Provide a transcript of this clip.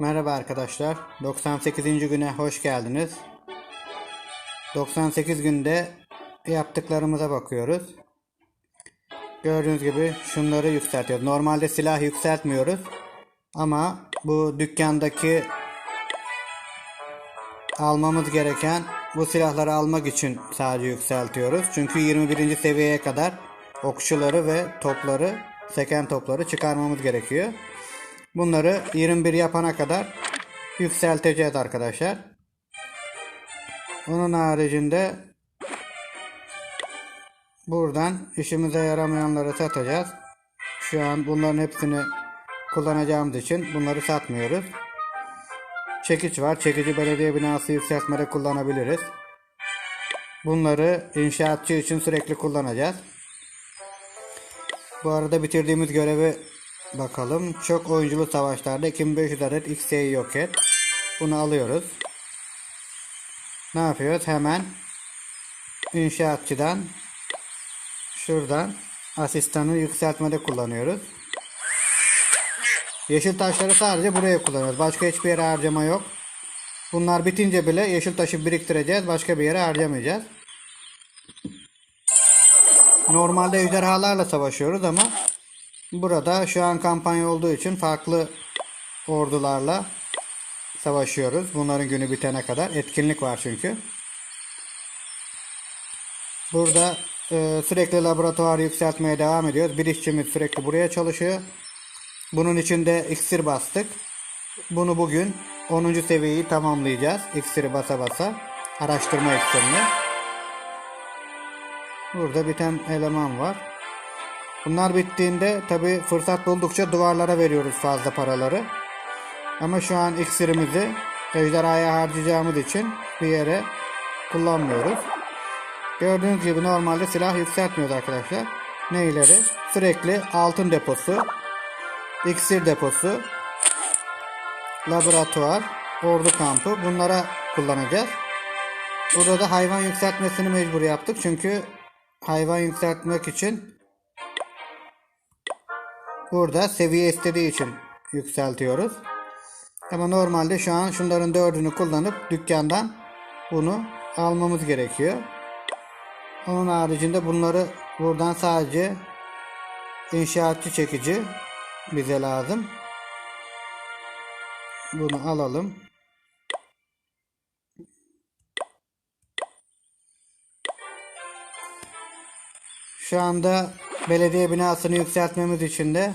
Merhaba arkadaşlar. 98. güne hoş geldiniz. 98 günde yaptıklarımıza bakıyoruz. Gördüğünüz gibi şunları yükseltiyoruz. Normalde silah yükseltmiyoruz. Ama bu dükkandaki almamız gereken bu silahları almak için sadece yükseltiyoruz. Çünkü 21. seviyeye kadar okçuları ve topları, seken topları çıkarmamız gerekiyor. Bunları 21 yapana kadar yükselteceğiz arkadaşlar. Onun haricinde buradan işimize yaramayanları satacağız. Şu an bunların hepsini kullanacağımız için bunları satmıyoruz. Çekiç var. Çekici belediye binası yükseltmede kullanabiliriz. Bunları inşaatçı için sürekli kullanacağız. Bu arada bitirdiğimiz görevi bakalım. Çok oyunculu savaşlarda 2500 adet X'yi yok et. Bunu alıyoruz. Ne yapıyoruz? Hemen inşaatçıdan şuradan asistanı yükseltmede kullanıyoruz. Yeşil taşları sadece buraya kullanıyoruz. Başka hiçbir yere harcama yok. Bunlar bitince bile yeşil taşı biriktireceğiz. Başka bir yere harcamayacağız. Normalde ejderhalarla savaşıyoruz ama burada şu an kampanya olduğu için farklı ordularla savaşıyoruz. Bunların günü bitene kadar. Etkinlik var çünkü. Burada e, sürekli laboratuvar yükseltmeye devam ediyoruz. Bir işçimiz sürekli buraya çalışıyor. Bunun için de iksir bastık. Bunu bugün 10. seviyeyi tamamlayacağız. İksiri basa basa. Araştırma iksirini. Burada biten eleman var. Bunlar bittiğinde tabi fırsat buldukça duvarlara veriyoruz fazla paraları. Ama şu an iksirimizi ejderhaya harcayacağımız için bir yere kullanmıyoruz. Gördüğünüz gibi normalde silah yükseltmiyoruz arkadaşlar. Neyleri? Sürekli altın deposu, iksir deposu, laboratuvar, ordu kampı bunlara kullanacağız. Burada da hayvan yükseltmesini mecbur yaptık. Çünkü hayvan yükseltmek için burada seviye istediği için yükseltiyoruz. Ama normalde şu an şunların dördünü kullanıp dükkandan bunu almamız gerekiyor. Onun haricinde bunları buradan sadece inşaatçı çekici bize lazım. Bunu alalım. Şu anda belediye binasını yükseltmemiz için de